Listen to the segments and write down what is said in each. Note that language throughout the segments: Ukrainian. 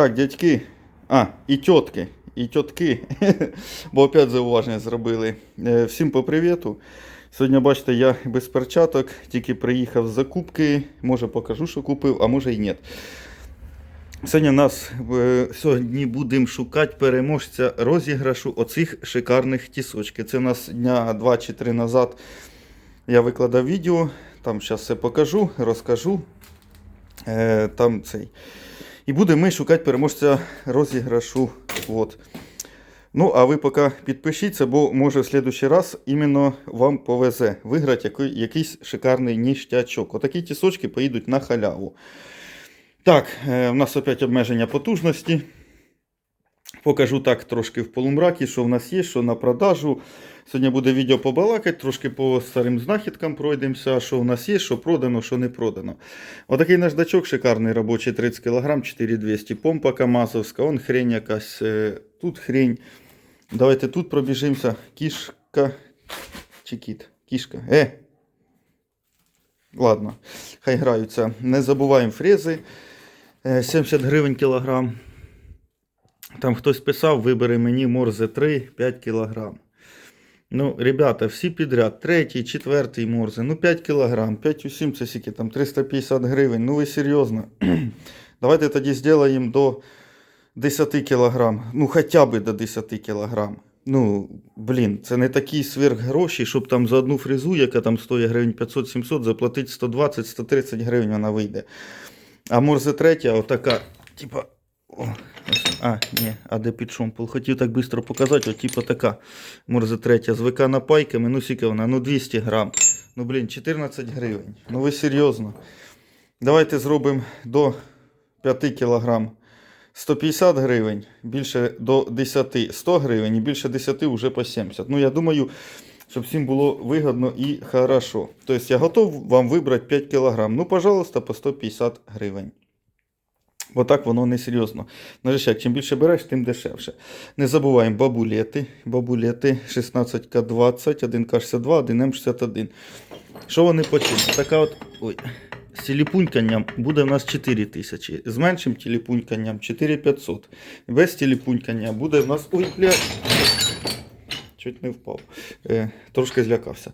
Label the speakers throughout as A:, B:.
A: Так, дядьки. А, і тітки. І тітки. Бо опять зауваження зробили. Е, Всім по привіту. Сьогодні, бачите, я без перчаток, тільки приїхав з закупки. Може покажу, що купив, а може і ні. Сьогодні нас е, сьогодні будемо шукати переможця розіграшу оцих шикарних тісочків. Це у нас дня 2 чи 3 назад я викладав відео. Там зараз все покажу, розкажу. Е, там цей. І будемо ми шукати переможця розіграшу. От. Ну, а ви поки підпишіться, бо може в следующий раз іменно вам повезе виграти якийсь шикарний ніштячок. Отакі тісочки поїдуть на халяву. Так, е, у нас опять обмеження потужності. Покажу так трошки в полумракі, що в нас є, що на продажу. Сьогодні буде відео побалакати, трошки по старим знахідкам пройдемося, що в нас є, що продано, що не продано. Отакий наждачок шикарний робочий 30 кг, 4200. Помпа Камазовська, он хрень якась. е, Тут хрень. Давайте тут пробіжимося. Кішка чи кіт? Кішка. Е! Ладно, хай граються. Не забуваємо фрези. Е, 70 гривень кілограм. Там хтось писав, вибери мені морзе 3, 5 кілограм. Ну, ребята, всі підряд, третій, четвертий морзе, ну 5 кілограм, 5 у 7 це скільки там 350 гривень. Ну ви серйозно. Давайте тоді зробимо до 10 кілограм. Ну, хоча б до 10 кілограм. Ну, блін, це не такі сверхгроші, щоб там за одну фрезу, яка там стоїть гривень 500-700, заплатити 120-130 гривень вона вийде. А морзе третя, отака, типа. О, а, ні, а де під шомпол? Хотів так швидко показати, от типа така. Морзе третя з ВК напайками, ну скільки вона, ну 200 грам. Ну блін, 14 гривень. Ну ви серйозно. Давайте зробимо до 5 кілограм 150 гривень, більше до 10 100 гривень і більше 10 вже по 70. Ну я думаю, щоб всім було вигідно і хорошо. Тобто я готов вам вибрати 5 кілограм. Ну, пожалуйста, по 150 гривень. Бо так воно не серйозно. Нажищак, чим більше береш, тим дешевше. Не забуваємо бабулети. Бабулети 16К20, 1К62, 1М61. Що вони почнуть? Така от. Ой. З тіліпуньканням буде в нас 4 тисячі. З меншим тіліпуньканням 4500. Без тіліпунькання буде в нас. Ой, бля. Чуть не впав. Е, трошки злякався.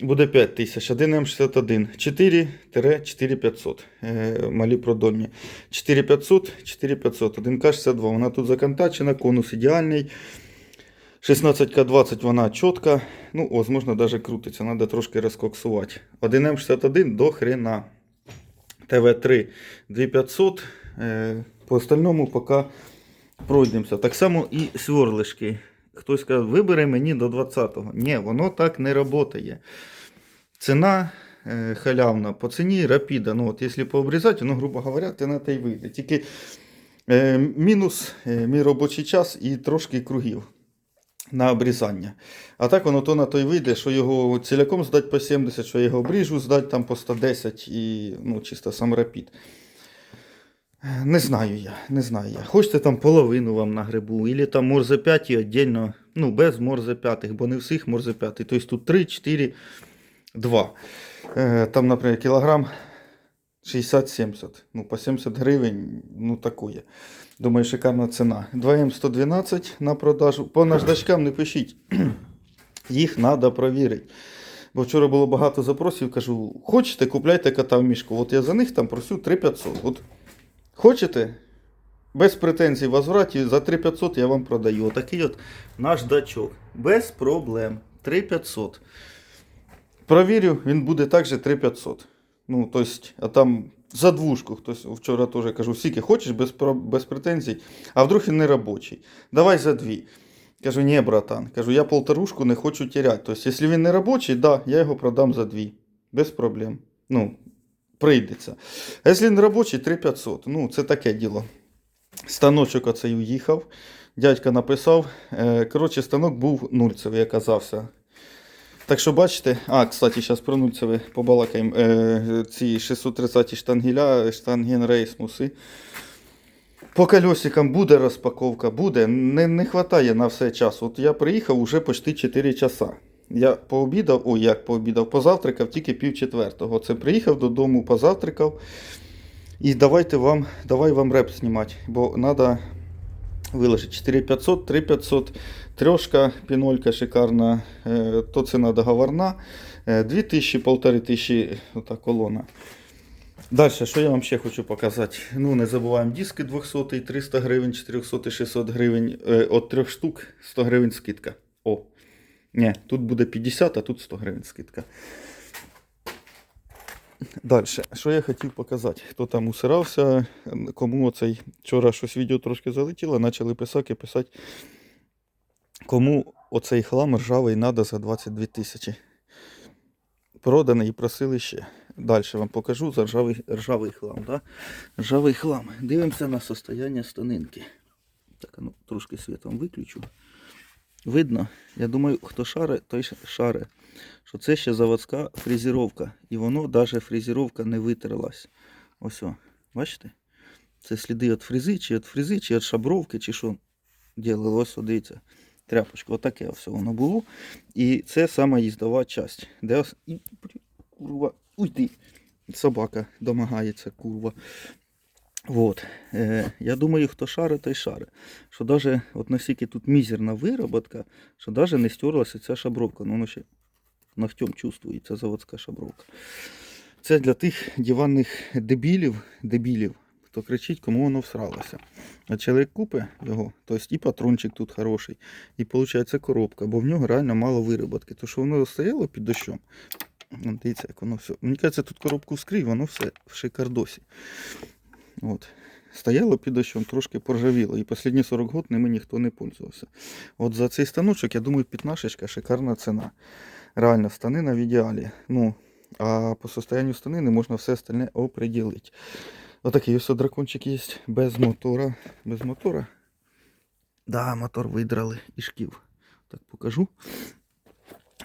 A: Буде 5 тисяч. 1М61. 4-4500. Е, малі продольні. 4500, 4500. 1К62. Вона тут законтачена, конус ідеальний. 16К20 вона чітка. Ну, возможно, даже крутиться. Треба трошки розкоксувати. 1М61 до хрена. ТВ3 2500. Е, по остальному поки пройдемося. Так само і сверлишки. Хтось каже, вибери мені до 20-го. Ні, воно так не працює. Ціна е, халявна по ціні рапіда. Ну, от, якщо пообрізати, ну, грубо говоря, ціна та й вийде. Тільки е, мінус е, мій робочий час і трошки кругів на обрізання. А так воно то на той вийде, що його ціляком здати по 70, що його обріжу, здати там по 110 і ну, чисто сам рапід. Не знаю я, не знаю я. Хочете там половину вам на грибу, або там морзе 5 віддільно, ну без морзе 5, бо не всіх морзе 5. Тобто тут 3, 4, 2. Е, там, наприклад, кілограм 60-70. Ну, по 70 гривень, ну такое. Думаю, шикарна ціна. 2М112 на продажу. По наждачкам не пишіть. Їх треба перевірити. Бо вчора було багато запросів, кажу, хочете, купляйте кота в мішку. От я за них там просю 3500. От хочете? Без претензій возвраті за 3500 я вам продаю. Отакий от наждачок. Без проблем. 3500. Провірю, він буде також 3500. Ну, тобто, а там за двушку хтось вчора теж кажу, скільки хочеш без, без претензій, а вдруг він не робочий. Давай за дві. Кажу, ні, братан. Кажу, я полторушку не хочу теряти. Тобто, якщо він не робочий, да, я його продам за дві. Без проблем. Ну, прийдеться. А якщо він робочий, 3500. Ну, це таке діло. Станочок оцей уїхав. Дядька написав. Е, коротше, станок був нульцевий, оказався. Так що бачите, а, кстати, зараз про нульцеве побалакаємо. Е, ці 630 штангеля, рейсмуси. По колесикам буде розпаковка, буде. Не, не вистачає на все часу. От я приїхав уже почти 4 часа. Я пообідав, ой, як пообідав, позавтракав тільки пів четвертого. Це приїхав додому, позавтракав. І давайте вам, давай вам реп знімати, бо треба виложити 4500, 3500, трьошка, пінолька шикарна, е, то ціна договорна, е, 2000, 1500, ота колона. Далі, що я вам ще хочу показати? Ну, не забуваємо диски 200, 300 гривень, 400, 600 гривень. Е, от трьох штук 100 гривень скидка. О. Ні, тут буде 50, а тут 100 гривень скидка. Далі, що я хотів показати? Хто там усирався, кому оцей вчора щось відео трошки залетіло, почали писати, писати, кому оцей хлам ржавий треба за 22 тисячі. Проданий і просили ще. Далі вам покажу за ржавий, ржавий хлам. Да? Ржавий хлам. Дивимося на состояння станинки. Так, ну трошки світом виключу. Видно, я думаю, хто шаре, той ш- шаре, що це ще заводська фрезеровка. І воно навіть фрезеровка не витерлась. Ось, о, бачите? Це сліди від фрези, чи від фрези, чи від шабровки, чи що ділили. Ось, дивіться. Тряпочка, отаке все воно було. І це сама їздова часть. Де ос... І, блін, курва, уйди. Собака домагається, курва. Вот. Е, я думаю, хто шари, той шари. Що даже, от настільки тут мізерна вироботка, що даже не стерлася ця шабровка. Ну, воно ще ногтем чувствується заводська шабровка. Це для тих диванних дебілів, дебілів, хто кричить, кому воно всралося. А чоловік купе його, тобто і патрончик тут хороший, і виходить коробка, бо в нього реально мало вироботки. То що воно стояло під дощом. Дивіться, як воно все. Мені кажеться, тут коробку вскрий, воно все в шикардосі. От. Стояло під дощом, трошки поржавіло. І останні 40 років ними ніхто не пользувався. От за цей станочок, я думаю, п'ятнашечка шикарна ціна. Реально, станина в ідеалі. Ну, а по состоянию станини можна все остальне оприділити. Отакий ось дракончик є без мотора. Без мотора. Да, мотор видрали і шків. Так покажу.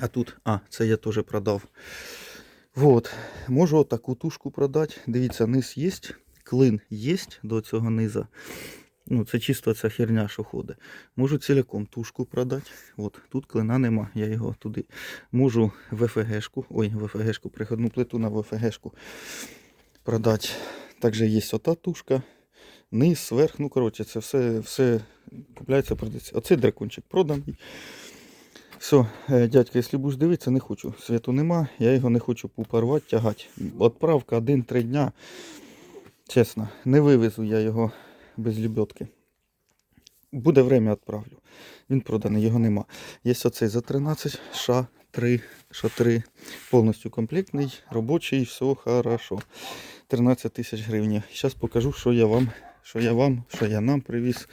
A: А тут, а, це я теж продав. Вот. Можу таку тушку продати. Дивіться, низ є, клин є до цього низа. Ну, це чисто ця херня, що ходить. Можу ціляком тушку продати. От, тут клина нема, я його туди. Можу ВФГшку, ой, ВФГшку, приходну плиту на ВФГшку продати. Також є ота тушка. Низ, верх, ну коротше, це все, все купляється, продається. Оцей дракончик проданий. Все, дядька, якщо будеш дивитися, не хочу. Світу нема, я його не хочу попарвати, тягати. Отправка один-три дня. Чесно, не вивезу я його без лебедки. Буде время відправлю. Він проданий, його нема. Є оцей за 13, ша 3, ша 3. Повністю комплектний, робочий, все хорошо. 13 тисяч гривень. Зараз покажу, що я вам, що я вам, що я нам привіз.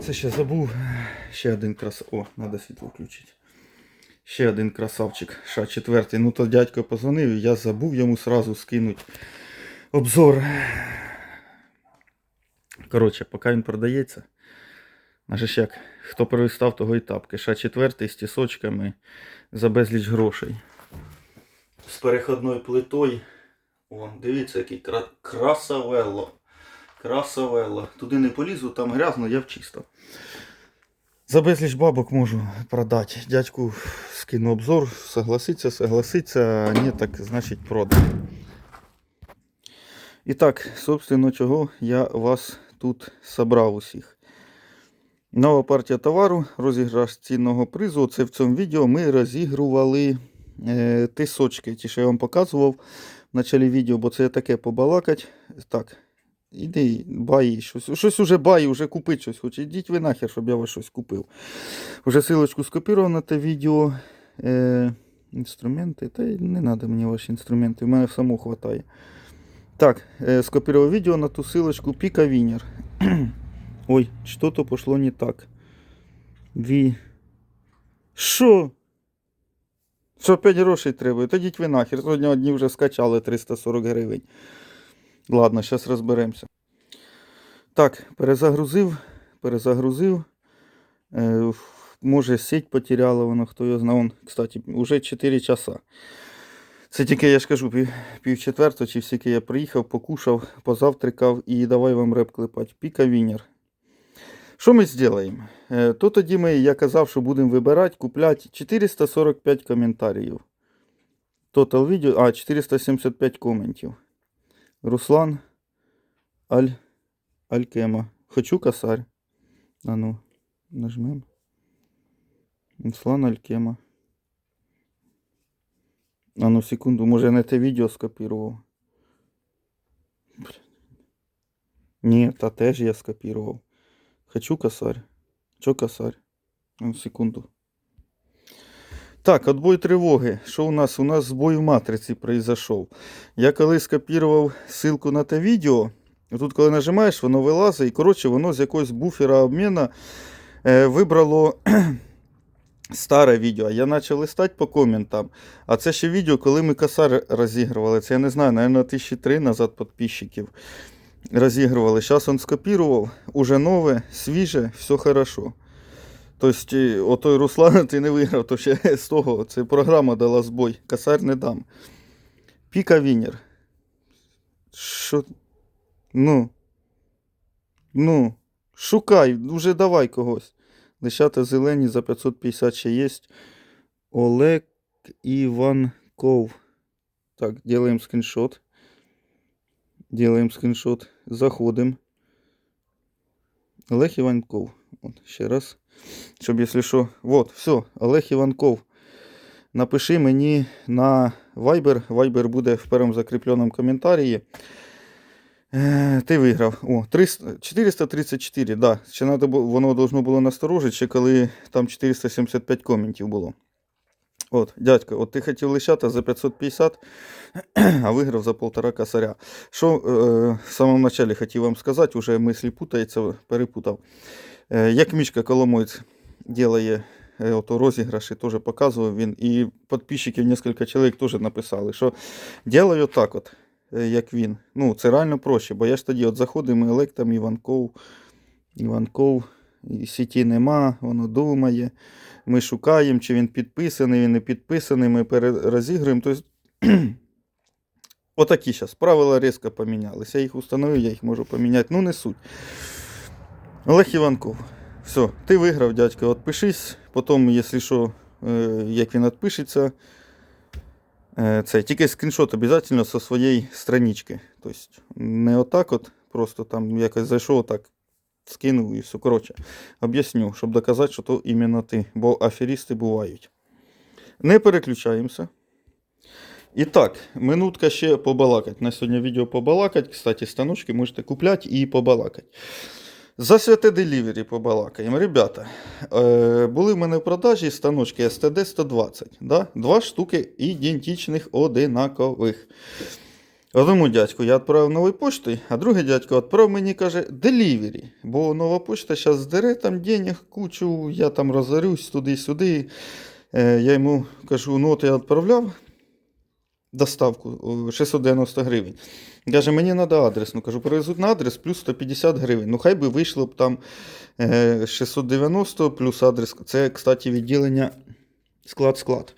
A: Це ще забув. Ще один крас... О, треба світло включити. Ще один красавчик. Ша четвертий. Ну то дядько позвонив, я забув йому сразу скинути обзор. Коротше, поки він продається. Ж як, хто перестав, того і тапки. Ша четвертий з тісочками за безліч грошей. З переходною плитою. О, дивіться, який кра... красавелло. Красавелло. Туди не полізу, там грязно, я в чисто. За безліч бабок можу продати. Дядьку скину обзор, согласиться, согласиться, ні, так значить продам. І так, собственно, чого я вас тут собрав усіх. Нова партія товару, розіграш цінного призу. Це в цьому відео ми розігрували е, тисочки, ті, що я вам показував в началі відео, бо це таке побалакать. Так, іди, баї, щось, щось уже баї, вже купити щось хоче. Ідіть ви нахер, щоб я вас щось купив. Уже силочку скопірував на те відео. Е, інструменти, та не треба мені ваші інструменти, в мене самого хватає. Так, скопировал видео на ту ссылочку Пика Винер. Ой, что-то пошло не так. Ви. Що? Що 5 грошей треба? Йдіть ви нахер. Сьогодні одні вже скачали 340 гривень. Ладно, зараз розберемося. Так, перезагрузив. Перезагрузив. Е, може сеть потеряла вона, хто його знає. Кстати, уже 4 часа. Це тільки я ж кажу, пів, пів четвертого, чи всіки я приїхав, покушав, позавтракав і давай вам реп клепати. Піка Вінер. Що ми зробимо? Е, То тоді ми, я казав, що будемо вибирати, купляти 445 коментарів. Total відео, а, 475 коментів. Руслан Аль... Алькема. Хочу косарь. А ну, нажмем. Руслан Алькема. А ну, секунду, може я не те відео скопірував. Ні, та теж я скопірував. Хочу косарь. Чо косарь? Ну, секунду. Так, отбой тривоги. Що у нас? У нас збой в матриці произошов. Я коли скопірував ссылку на те відео, тут коли нажимаєш, воно вилазить, і коротше, воно з якогось буфера обміну е, вибрало старе відео. Я почав листати по коментам. А це ще відео, коли ми косар розігрували. Це я не знаю, наверное, тисячі три назад підписчиків розігрували. Зараз він скопірував, уже нове, свіже, все хорошо. Тобто, отой Руслан ти не виграв, то ще з того, це програма дала збой. Косарь не дам. Піка Вінер. Що? Ну. Ну. Шукай, вже давай когось. Лишата зелені за 550 ще є. Олег Іванков. Так, делаем скриншот. Делаем скриншот. Заходим. Олег Іванков. От, ще раз. Щоб, якщо що. Вот, все, Олег Іванков. Напиши мені на Viber. Viber буде в першому закріпленому коментарі. Е, ти виграв. О, 300, 434, да. Ще воно должно було насторожити, ще коли там 475 коментів було. От, дядько, от ти хотів лишати за 550, а виграв за полтора косаря. Що е, в самому началі хотів вам сказати, уже мислі путаються, перепутав. Е, як Мішка Коломойць ділає е, ото розіграші, теж показував він. І підписчиків кілька чоловік теж написали, що ділаю так от, як він. Ну, це реально проще, бо я ж тоді от заходимо, Елек там Іванков, Іванков, сіті нема, воно думає. Ми шукаємо, чи він підписаний, він не підписаний, ми перерозігруємо. Тобто, отакі зараз. Правила різко помінялися. Я їх установив, я їх можу поміняти. Ну, не суть. Олег Іванков. Все, ти виграв, дядько, відпишись. Потім, якщо що, е, як він відпишеться, е, це тільки скріншот обов'язково зі своєї странички. Тобто, не отак от, просто там якось зайшов, так скинув і все. Коротше, об'ясню, щоб доказати, що то іменно ти, бо аферісти бувають. Не переключаємося. І так, минутка ще побалакать. На сьогодні відео побалакать. Кстати, станочки можете купляти і побалакать. За святе делівері побалакаємо. Ребята, е, були в мене в продажі станочки STD 120. Да? Два штуки ідентичних одинакових. Одному дядьку я відправив новою поштою, а другий дядько відправив мені каже делівері. Бо нова почта зараз здере там денег кучу, я там розорюсь туди-сюди. Е, я йому кажу, ну от я відправляв доставку 690 гривень. Каже, мені треба адрес. Ну кажу, перевезуть на адрес плюс 150 гривень. Ну хай би вийшло б там е, 690 плюс адрес. Це, кстати, відділення склад-склад.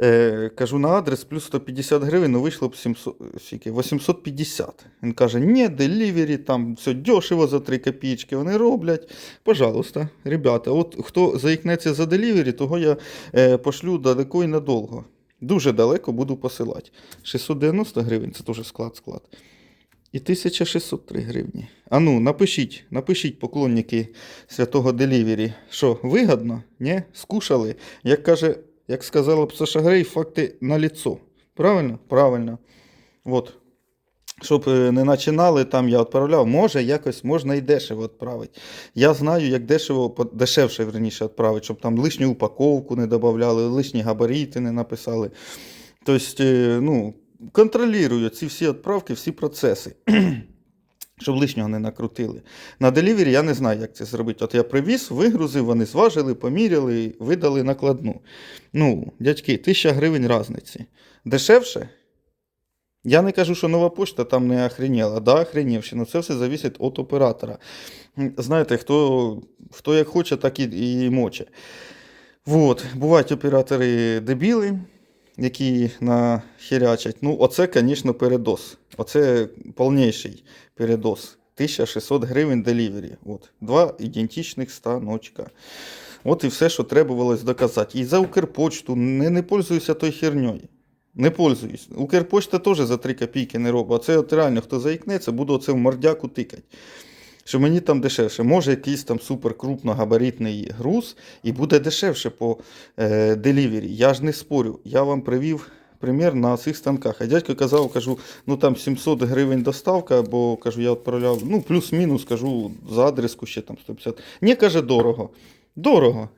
A: Е, кажу на адрес плюс 150 гривень, ну вийшло б 700, скільки, 850. Він каже, ні, делівері, там все дешево за 3 копійки вони роблять. Пожалуйста, ребята, от хто заїкнеться за делівері, того я е, пошлю далеко і надовго. Дуже далеко буду посилати. 690 гривень це теж склад-склад. І 1603 гривні. А ну, напишіть, напишіть, поклонники святого Делівері, що вигодно? Ні? Скушали? Як каже, як сказала б Саша Грей, факти на ліцо. Правильно? Правильно. От. Щоб е, не починали, там я відправляв, може, якось можна і дешево відправити. Я знаю, як дешево, дешевше верніше відправити, щоб там лишню упаковку не додавали, лишні габарити не написали. Тобто, е, ну, контролюю ці всі відправки, всі процеси. Щоб лишнього не накрутили. На делівері я не знаю, як це зробити. От я привіз, вигрузив, вони зважили, поміряли, видали накладну. Ну, дядьки, 1000 гривень різниці. Дешевше? Я не кажу, що нова пошта там не охреніла. Да, охренівши, але це все залежить від оператора. Знаєте, хто, хто як хоче, так і, і моче. Вот. Бувають оператори дебіли, які нахерячать. Ну, оце, звісно, передос. Оце повніший передос. 1600 гривень делівері. От. Два ідентичних станочка. От і все, що требувалось доказати. І за Укрпочту не, не пользуюся той херньою. Не пользуюсь. Укрпочта теж за 3 копійки не робить. А це от реально, хто заікнеться, буду оце в мордяку тикати. Що мені там дешевше. Може якийсь там супер крупногабаритний груз і буде дешевше по е, делівері. Я ж не спорю. Я вам привів примір на цих станках. А дядько казав, кажу, ну там 700 гривень доставка, бо кажу, я відправляв, ну, плюс-мінус, кажу, за адреску ще там 150. Ні, каже, дорого. Дорого.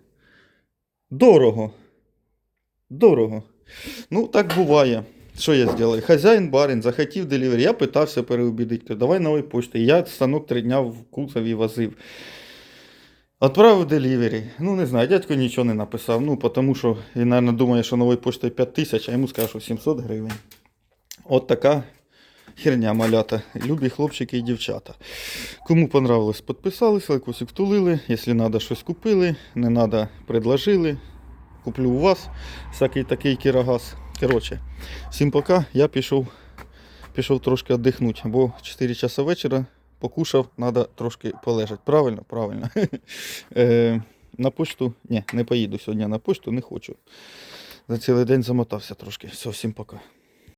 A: Дорого. Дорого. Ну, так буває. Що я зробив? Хазяїн барин захотів делівері. Я питався переубідити. Давай нової почти. Я станок три дня в кузові возив. Отправив делівері. Ну, не знаю, дядько нічого не написав. Ну, тому що він, мабуть, думає, що новою поштою 5 тисяч, а йому скажу, що 700 гривень. От така херня малята. Любі хлопчики і дівчата. Кому понравилось, підписались, лайкосик втулили. Якщо треба, щось купили, не треба, предложили. Куплю у вас всякий такий кірогаз. Коротше, всім пока. Я пішов, пішов трошки віддихнути, бо 4 часа вечора покушав, треба трошки полежати. Правильно? Правильно. Е, на почту, ні, не поїду сьогодні на почту, не хочу. За цілий день замотався трошки. Все, всім пока.